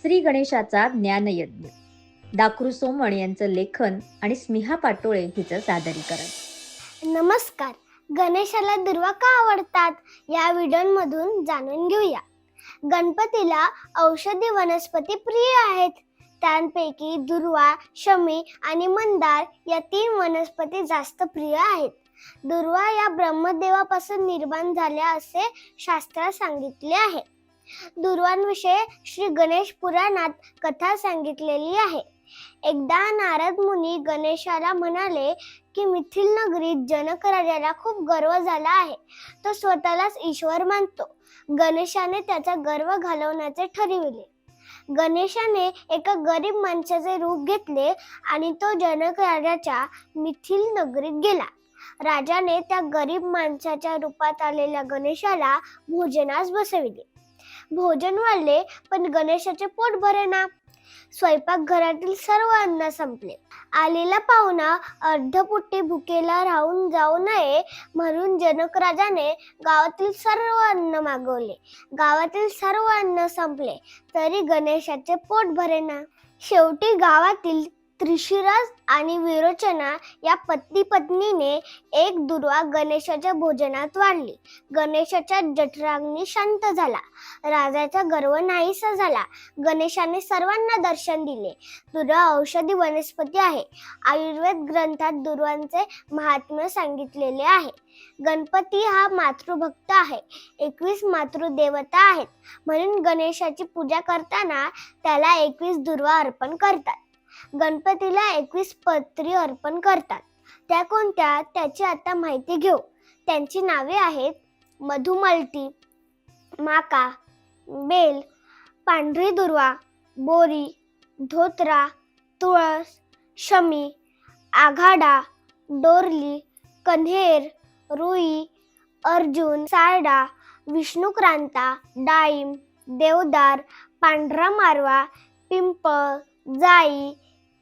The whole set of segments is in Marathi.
श्री गणेशाचा ज्ञानयज्ञ. दाखरू सोमण यांचं लेखन आणि स्मिहा पाटोळे हिचं सादरीकरण. नमस्कार. गणेशाला दुर्वा का आवडतात? या व्हिडिओमधून जाणून घेऊया. गणपतीला औषधी वनस्पती प्रिय आहेत. त्यांपैकी दुर्वा शमी आणि मंदार या तीन वनस्पती जास्त प्रिय आहेत. दुर्वा या ब्रह्मदेवापासून निर्माण झाल्या असे शास्त्रात सांगितले आहे. दुर्वांविषयी श्री गणेश पुराणात कथा सांगितलेली आहे. एकदा नारद मुनी गणेशाला म्हणाले की मिथिल नगरीत जनक राजाला खूप गर्व झाला आहे. तो स्वतःलाच ईश्वर मानतो. गणेशाने त्याचा गर्व घालवण्याचे ठरविले. गणेशाने एका गरीब माणसाचे रूप घेतले आणि तो जनक राजाच्या मिथिल नगरीत गेला. राजाने त्या गरीब माणसाच्या रूपात आलेल्या गणेशाला भोजनास बसविले. भोजन वाढले पण गणेशाचे पोट भरेना स्वयंपाकघरातील सर्व अन्न संपले. आलेला पाहुणा अर्धपुट्टी भुकेला राहून जाऊ नये म्हणून जनक राजाने गावातील सर्व अन्न मागवले. गावातील सर्व अन्न संपले. तरी गणेशाचे पोट भरेना शेवटी गावातील त्रिशिराज आणि विरोचना या पत्नी पत्नीने एक दुर्वा गणेशाच्या भोजनात वाढली. गणेशाच्या जठराग्नी शांत झाला. राजाचा गर्व नाहीसा झाला. गणेशाने सर्वांना दर्शन दिले. दुर्वा औषधी वनस्पती आहे. आयुर्वेद ग्रंथात दुर्वांचे महात्म्य सांगितलेले आहे. गणपती हा मातृभक्त आहे. एकवीस मातृदेवता आहेत. म्हणून गणेशाची पूजा करताना त्याला एकवीस दुर्वा अर्पण करतात. गणपतीला एकवीस पत्री अर्पण करतात. त्या कोणत्या? त्याची आता माहिती घेऊ. त्यांची नावे आहेत मधुमलटी माका बेल पांढरी दुर्वा बोरी धोत्रा तुळस शमी आघाडा डोरली कन्हेर रुई अर्जुन सारडा विष्णुक्रांता डाळिंब देवदार पांढरा मारवा पिंपळ जाई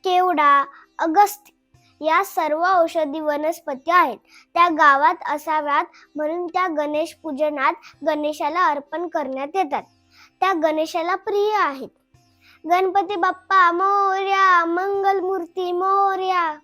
केवडा अगस्त या सर्व औषधी वनस्पती आहेत. त्या गावात असाव्यात म्हणून त्या गणेश पूजनात गणेशाला अर्पण करण्यात येतात. त्या गणेशाला प्रिय आहेत. गणपती बाप्पा मोर्या मंगलमूर्ती मोर्या.